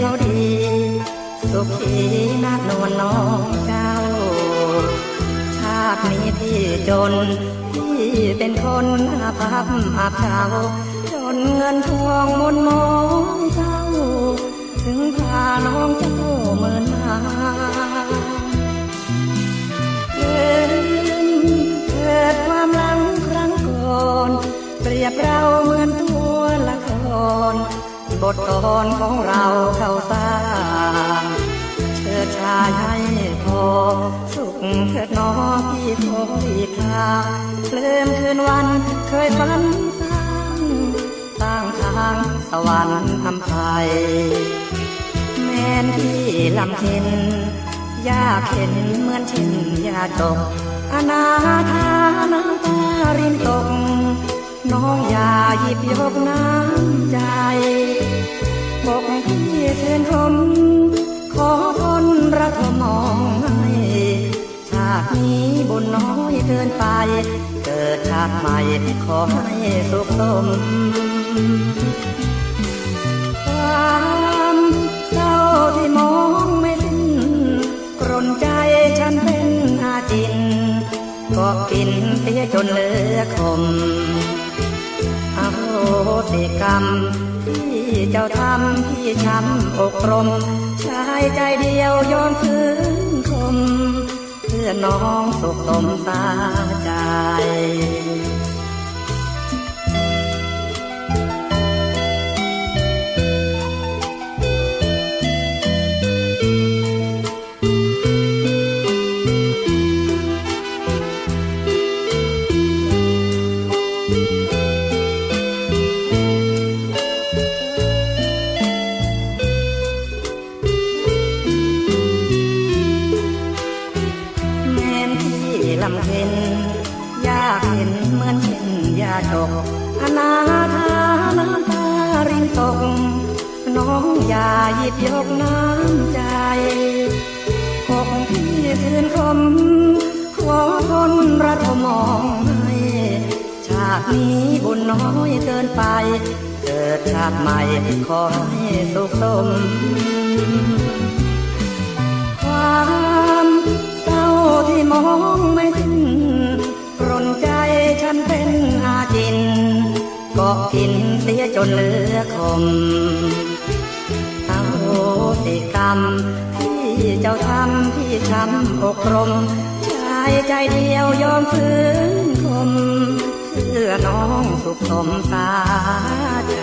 เขาดี สุขีนักนวลน้องเจ้า ชาตินี้พี่จน พี่เป็นคนอาภัพอาเจ้าจนเงินทองมนมองเจ้า ถึงพาน้องเจ้าเมินมา บทกลอนของเราเข้าสร้างเชิดชายให้พอ สุขเถิดน้องที่คอยคาเคลื่อนคืนวันเคยฝันสร้างสร้างทางสวรรค์ทำไทยแม่นที่ลำเค็นยากเห็นเหมือนเช่นยาตกอนาถาน้ำตารินตก น้องอย่าหยิบยกน้ำ เชิญชมขอทนรักมองให้ชาตินี้บุญน้อยเกินไป เกิดชาติใหม่ขอให้สุขสมความเศร้าที่มองไม่สิ้นกรนใจฉันเป็นอาจิน ก็กินเสียจนเหลือคมอโหสิกรรมที่ ที่เจ้าทำที่ช้ำอกรมชายใจเดียวยอมคืนคม เพื่อน้องสุขสมสาใจแกอนาถาน้ำตารินตก น้องอย่าหยิบยกน้ำใจอกพี่คืนคมขอทนรักมองให้ชาตินี้บุญน้อยเกินไป เกิดชาติใหม่ขอให้สุขสมความเศร้าที่มอง ก็กินเสียจนเหลือคมเอาสิกรรม ที่เจ้าทำที่ช้ำอกรมชายใจเดียวยอมฝืนคมเพื่อน้องสุขสมสาใจ